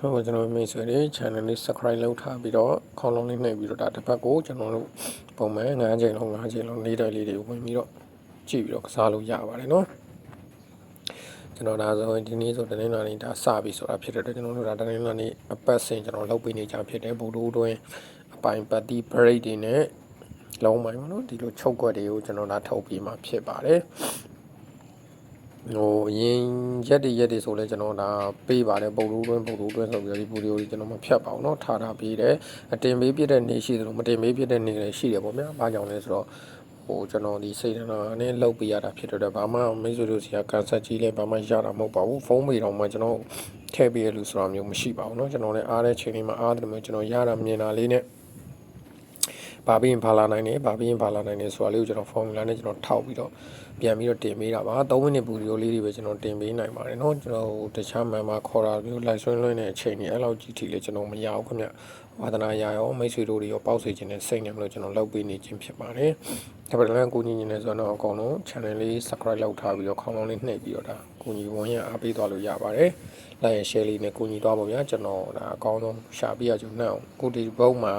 ဟုတ်ကျွန်တော်မိတ်ဆွေတွေ channel လေး subscribe လုပ်ထားပြီးတော့ခေါင်းလုံးလေးနှိပ်ပြီးတော့ဒါတစ်ပတ်ကိုကျွန်တော်တို့ပုံမှန်9ချိန်လုံး9ချိန်လုံးလေးတိုက်လေးတွေဝင်ပြီးတော့ကြည့်ပြီးတော့ကစားလို့ရပါတယ်နော်ကျွန်တော်ဒါဆိုရင်ဒီနေ့ဆိုတနင်္လာနေ့ဒါစပြီဆိုတာဖြစ်တဲ့အတွက်ကျွန်တော်တို့ဒါတနင်္လာနေ့အပတ်စဉ်ကျွန်တော်လုပ်ပေးနေကြဖြစ်တယ်ဘူဒိုးတွင်အပိုင်ပတ်တိ break တွေနဲ့လုံးပိုင်းပေါ့နော်ဒီလိုချုပ်ကွက်တွေကိုကျွန်တော်ဒါထုတ်ပြီးမှဖြစ်ပါတယ် ဟိုအရင်ရက်တွေရက်တွေဆိုလဲကျွန်တော်ဒါပေးပါတယ်ပုံလို့တွင်းပုံလို့တွင်းဆိုပြီးတော့ဒီဗီဒီယိုကြီးကျွန်တော်မဖြတ်ပါဘူးเนาะထားထားပေးတယ်အတင်ပေးပြတဲ့နေ့ရှိတယ်လို့မတင်ပေးပြတဲ့နေ့လည်းရှိတယ်ပေါ့ဗျာဘာကြောင့်လဲဆိုတော့ဟိုကျွန်တော်ဒီစိတ်ဓာတ်နဲ့လောက်ပေးရတာဖြစ်တော့ဘာမှမိတ်ဆွေတို့စီကကန်ဆက်ကြီးလဲဘာမှရတာမဟုတ်ပါဘူးဖုန်းမေတော့မှကျွန်တော်ထည့်ပေးရလို့ဆိုတာမျိုးမရှိပါဘူးเนาะကျွန်တော်လည်းအားတဲ့ချိန်လေးမှာအားတယ်မျိုးကျွန်တော်ရတာမြင်တာလေးနဲ့ ဘာပြီးရင်ဘာလာနိုင်တယ်ဘာပြီးရင်ဘာလာနိုင်တယ်ဆိုတာလေးကိုကျွန်တော် formula နဲ့ကျွန်တော်ထောက်ပြီးတော့ပြန်ပြီးတော့တင်ပေးတာပါ3မိနစ်ပူရီယိုလေးတွေပဲကျွန်တော်တင်ပေးနိုင်ပါတယ်เนาะကျွန်တော်တခြားမှန်မှာခေါ်တာမျိုးလိုက်ဆွင်းလွှင်းတဲ့အချိန်ကြီးအဲ့လောက်ကြီးထိလေကျွန်တော်မရဘူးခင်ဗျဝါသနာရရောမိတ်ဆွေတို့တွေရောပေါက်စေခြင်းနဲ့စိတ်နဲ့မလို့ကျွန်တော်လုပ်ပေးနေခြင်းဖြစ်ပါတယ်ဒါပေမဲ့လည်းကိုကြီးညီနေဆိုတော့အကောင်လုံး channel လေး subscribe လုပ်ထားပြီးတော့ခေါင်းလုံးလေးနှိပ်ပြီးတော့ဒါကိုကြီးဝန်းရအားပေးသွားလို့ရပါတယ်လိုက်ရ share လေးနဲ့ကိုကြီးသွားပါဗျာကျွန်တော်ဒါအကောင်းဆုံးရှာပြရကြုံနဲ့အောင်ကိုဒီဘုံမှာ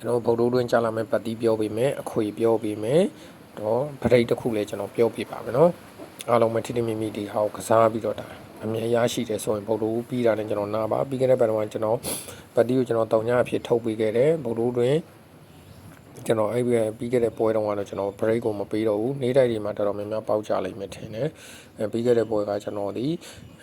ကျွန်တော်ဗုဒ္ဓတွင်းကြားလာမယ့်ပတ်တီးပြောပေးမယ်အခွေပြောပေးမယ်တော့ဗရိတ်တစ်ခုလည်းကျွန်တော်ပြောပြပါမယ်နော်အားလုံးမထိတိမိမိဒီဟောက်ကစားပြီးတော့ဒါအမြဲရရှိတယ်ဆိုရင်ဗုဒ္ဓဦးပြီးတာနဲ့ကျွန်တော်နာပါပြီးခဲ့တဲ့ဘက်တော့ကျွန်တော်ပတ်တီးကိုကျွန်တော်တောင်ညအဖြစ်ထုတ်ပေးခဲ့တယ်ဗုဒ္ဓဦးတွင် ကျွန်တော်အဲ့ပြီးခဲ့တဲ့ပွဲတုန်းကတော့ကျွန်တော် break ကိုမပေးတော့ဘူးနေ့တိုင်းဒီမှာတော်တော်များများပေါက်ကြလိမ့်မယ်ထင်တယ်အဲပြီးခဲ့တဲ့ပွဲကကျွန်တော်ဒီ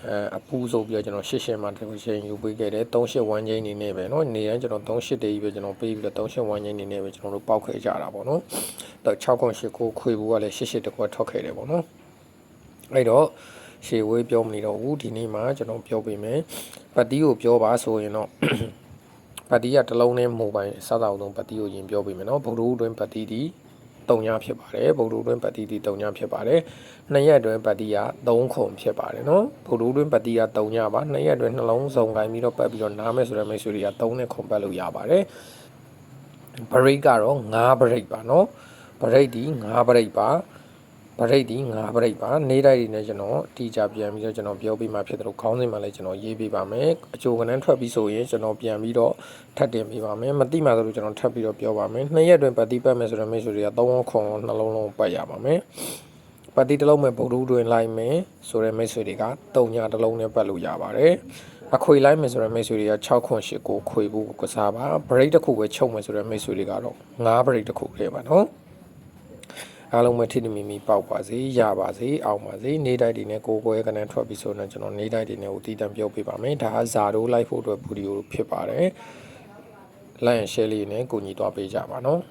အဲအပူဆိုပြီးတော့ကျွန်တော်ရှစ်ရှစ်မှာတစ်ချိန်ယူပေးခဲ့တယ်38 1ချိန်နေနေပဲเนาะနေတိုင်းကျွန်တော်38တေးကြီးပဲကျွန်တော်ပေးပြီးတော့38 1ချိန်နေနေပဲကျွန်တော်တို့ပေါက်ခဲ့ကြတာပေါ့နော်တော့6ခွန်8ကိုခွေဘူးကလည်း88တကွက်ထွက်ခဲ့တယ်ပေါ့နော်အဲ့တော့ရှေဝေးပြောမနေတော့ဘူးဒီနေ့မှာကျွန်တော်ပြောပေးမယ်ပတ်တီးကိုပြောပါဆိုရင်တော့ ပတ်တီးကတစ်လုံးနဲ့မိုဘိုင်းစသောက်သုံးပတ်တီးကိုရင်ပြောပေးမယ်နော်ဗုဒ္ဓဦးတွင်ပတ်တီးဒီ3ညဖြစ်ပါတယ်ဗုဒ္ဓဦးတွင်ပတ်တီးဒီ3ညဖြစ်ပါတယ်နှစ်ရက်တွင်ပတ်တီးက3ခုဖြစ်ပါတယ်နော်ဗုဒ္ဓဦးတွင်ပတ်တီးက3ညပါနှစ်ရက်တွင်နှလုံးစုံကိုင်းပြီးတော့ပတ်ပြီးတော့နားမယ်ဆိုတဲ့မိတ်ဆွေတွေက3နဲ့ခုံပတ်လို့ရပါတယ်ဘရိတ်ကတော့9ဘရိတ်ပါနော်ဘရိတ်ဒီ9ဘရိတ်ပါ ဗရိတ်ဒီ9ဗရိတ်ပါနေ့တိုင်းဒီနဲ့ကျွန်တော်အတီးကြပြန်ပြီးတော့ကျွန်တော်ပြောပြမှာဖြစ်တယ်လို့ခေါင်းစဉ်မှာလည်းကျွန်တော်ရေးပေးပါမယ်အချိုကနန်းထွက်ပြီးဆိုရင်ကျွန်တော်ပြန်ပြီးတော့ထပ်တင်ပေးပါမယ်မတိမှဆိုလို့ကျွန်တော်ထပ်ပြီးတော့ပြောပါမယ်နှစ်ရက်တွင်ပတ်တိပတ်မယ်ဆိုတော့မိတ်ဆွေတွေက3ခုနှလုံးလုံးပတ်ရပါမယ်ပတ်တိတစ်လုံးမဲ့ဗုဒ္ဓတွင်လိုက်မယ်ဆိုတဲ့မိတ်ဆွေတွေက3ညတစ်လုံးနဲ့ပတ်လို့ရပါတယ်အခွေလိုက်မယ်ဆိုတော့မိတ်ဆွေတွေက6ခွန်8ကိုခွေဖို့ကစားပါ break တစ်ခုပဲချုပ်မယ်ဆိုတော့မိတ်ဆွေတွေကတော့9 break တစ်ခုလေးပါနော် အားလုံးပဲထိတိမိမိပေါက်ပါစေရပါစေအောင်ပါစေနေတိုင်းဒီနဲ့ကိုကိုရဲ့ကနေထွက်ပြီးဆိုတော့ကျွန်တော်နေတိုင်းဒီနဲ့ကိုတည်တံပြောပြပါမယ်ဒါကဇာတိုးလိုက်ဖို့အတွက်ဗီဒီယိုဖြစ်ပါတယ် like and share လေးနဲ့ကိုညီသွားပေးကြပါနော်